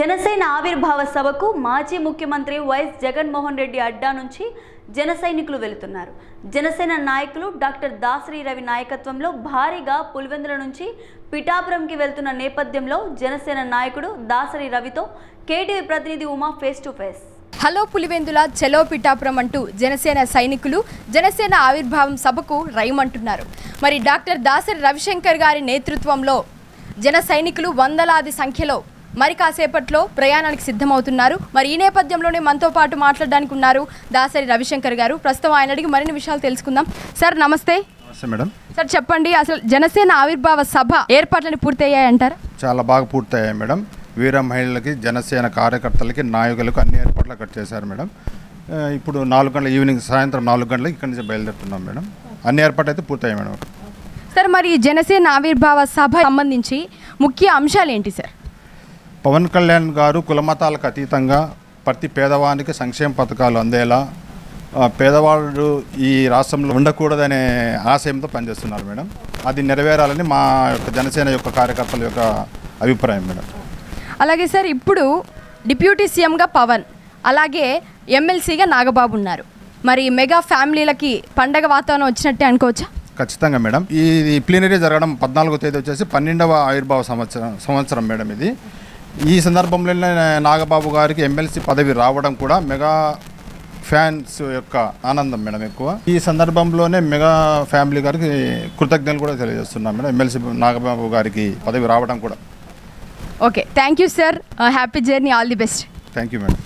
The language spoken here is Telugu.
జనసేన ఆవిర్భావ సభకు మాజీ ముఖ్యమంత్రి వైఎస్ జగన్మోహన్ రెడ్డి అడ్డా నుంచి జన సైనికులు వెళుతున్నారు. జనసేన నాయకులు డాక్టర్ దాసరి రవి నాయకత్వంలో భారీగా పులివెందుల నుంచి పిఠాపురంకి వెళ్తున్న నేపథ్యంలో జనసేన నాయకుడు దాసరి రవితో కేటీవీ ప్రతినిధి Uma face to face. Hello Pulivendula చెలో పిఠాపురం అంటూ జనసేన సైనికులు జనసేన ఆవిర్భావం సభకు రైమంటున్నారు. మరి డాక్టర్ దాసరి రవిశంకర్ గారి నేతృత్వంలో జన సైనికులు వందలాది సంఖ్యలో మరి కాసేపట్లో ప్రయాణానికి సిద్ధమవుతున్నారు. మరి ఈ నేపథ్యంలోనే మనతో పాటు మాట్లాడడానికి ఉన్నారు దాసరి రవిశంకర్ గారు. ప్రస్తుతం ఆయన అడిగి మరిన్ని విషయాలు తెలుసుకుందాం. సార్ నమస్తే. నమస్తే మేడం. సార్ చెప్పండి అసలు జనసేన ఆవిర్భావ సభ ఏర్పాట్లని పూర్తయ్యాయంటారా చాలా బాగా పూర్తయ్యాయి మేడం. వీర మహిళలకి జనసేన కార్యకర్తలకి నాయకులకు అన్ని ఏర్పాట్లు అక్కడ చేశారు మేడం. ఇప్పుడు నాలుగు గంటల ఈవినింగ్ సాయంత్రం నాలుగు గంటలకు ఇక్కడి నుంచి బయలుదేరుతున్నాం మేడం. అన్ని ఏర్పాట్లు అయితే పూర్తయ్యాయి మేడం. సార్ మరి జనసేన ఆవిర్భావ సభ సంబంధించి ముఖ్య అంశాలు ఏంటి సార్? పవన్ కళ్యాణ్ గారు కులమతాలకు అతీతంగా ప్రతి పేదవానికి సంక్షేమ పథకాలు అందేలా పేదవాడు ఈ రాష్ట్రంలో ఉండకూడదనే ఆశయంతో పనిచేస్తున్నారు మేడం. అది నెరవేరాలని మా యొక్క జనసేన యొక్క కార్యకర్తల యొక్క అభిప్రాయం మేడం. అలాగే సార్ ఇప్పుడు డిప్యూటీ సీఎంగా పవన్ అలాగే ఎమ్మెల్సీగా నాగబాబు ఉన్నారు. మరి మెగా ఫ్యామిలీలకి పండగ వాతావరణం వచ్చినట్టే అనుకోవచ్చా? ఖచ్చితంగా మేడం. ఈ ప్లీనరీ జరగడం పద్నాలుగో తేదీ వచ్చేసి పన్నెండవ ఆవిర్భావ సంవత్సరం సంవత్సరం మేడం ఇది. ఈ సందర్భంలోనే నాగబాబు గారికి ఎమ్మెల్సీ పదవి రావడం కూడా మెగా ఫ్యాన్స్ యొక్క ఆనందం మేడం ఎక్కువ. ఈ సందర్భంలోనే మెగా ఫ్యామిలీ గారికి కృతజ్ఞతలు కూడా తెలియజేస్తున్నాం మేడం. ఎమ్మెల్సీ నాగబాబు గారికి పదవి రావడం కూడా. Okay thank you sir happy journey all the best thank you madam